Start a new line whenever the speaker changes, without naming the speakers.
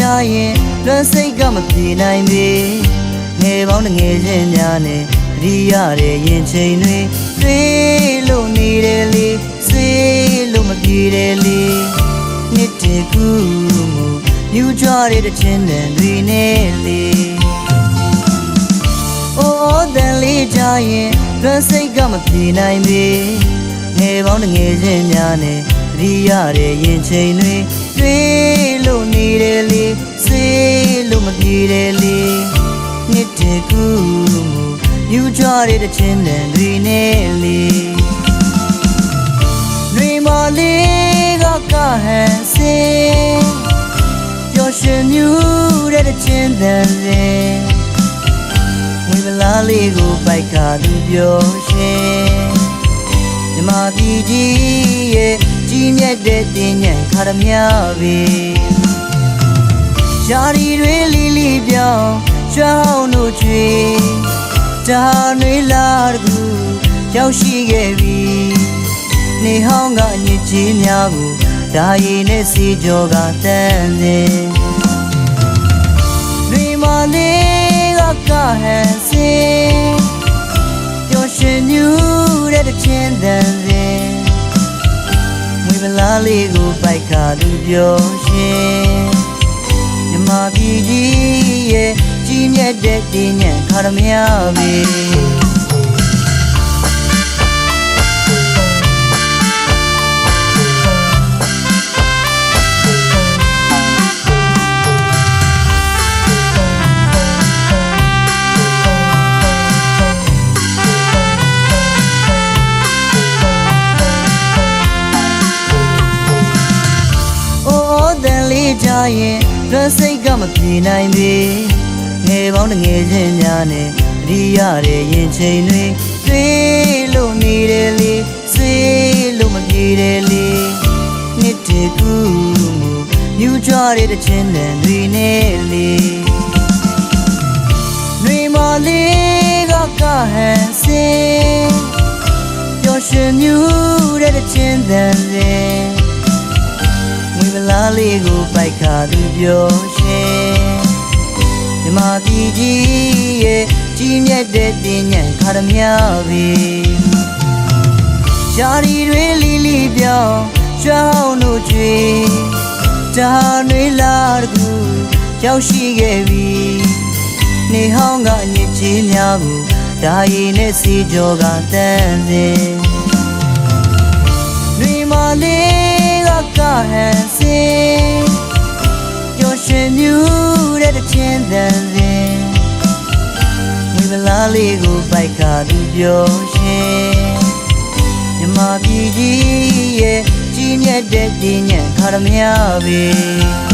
ရင်လွမ်းစိတ်ကမပြေနိုင်ပေငယ်ပေါင်းငယ်ချင်းများနဲ့ရီရတဲ့ရင်ချိန်တွေတွေ့လို့နေတယ်လေစေးလို့မပြေတယ်လေနှစ်တကူမူယူကြတဲ့တစ်ချင်းတန်တွေနဲ့လေအိုးတန်လေးကြရင်လွမ်းစိတ်ကမပြေနိုင်ပေငယ်ပေါင်းငယ်ချင်းများနဲ့ရီရတဲ့ရင်ချိန်တွေတွေ့ တယ်လေနှစ်တကူမူယူကြတဲ့တစ်ချင်းတန်တွေနဲ့လေတွေမလေးကကဟန်စင်ပျော်ရွှင်မြူတဲ့တစ်ချင်းတန်စင်ဝေဗလာလေးကိုပိုက်ခါသူပြောရှင်မြမပြည်ကြီးရဲ့ကြီးမြတ်တဲ့တင်ညံခါရမြပဲရှာရီတွေလီလီ ပြောင်းရွှေဟောင်းတို့ချွေဒါနွေလာတကူရောက်ရှိခဲ့ပြီနေဟောင်းကညစ်ကြီးများကိုဒါရည်နဲ့စီကြောကတန်းစင်တွေမလေးကကဟန်စင်ပျော်ရွှင်မြူတဲ့တစ်ချင်းတန်စင်ငွေပလားလေးကိုပိုက်ခါသူပြောရှင် မြတ်တဲ့တင်ညံခါရမရပဲအိုးတန်လေးကြရင်လွမ်းစိတ်ကမပြေနိုင်ပေ ငယ်ပေါင်းငယ်ချင်းများနဲ့ရီရတဲ့ရင်ချိန်တွေတွေ့လို့နေတယ်လေစေးလို့မပြေတယ်လေနှစ်တကူမူမြူကြတဲ့တစ်ချင်းတန်တွေနဲ့လေတွေမလေးကကဟန်စင်ပျော်ရွှင်မြူတဲ့တစ်ချင်းတန်စင်ငွေပလားလေးကိုပိုက်ခါသူပြောရှင် မြမပြည်ကြီးရဲ့ကြီးမြတ်တဲ့တင်ညံခါရမြပဲရှာရီတွေလီလီပြောင်းရွှေဟောင်းတို့ချွေဒါနွေလာတကူရောက်ရှိခဲ့ပြီနေဟောင်းကညစ်ကြီးများကိုဒါရည်နဲ့စီကြောကတန်းစင်တွေမလေးကကဟန်စင်ပျော်ရွှင်မြူ တဲ့တစ်ချင်းတန်စင်ဝေဗလာလေးကိုပိုက်ခါသူပြောရှင်မြမပြည်ကြီးရဲ့ကြီးမြတ်တဲ့တင်ညံခါရမရပဲ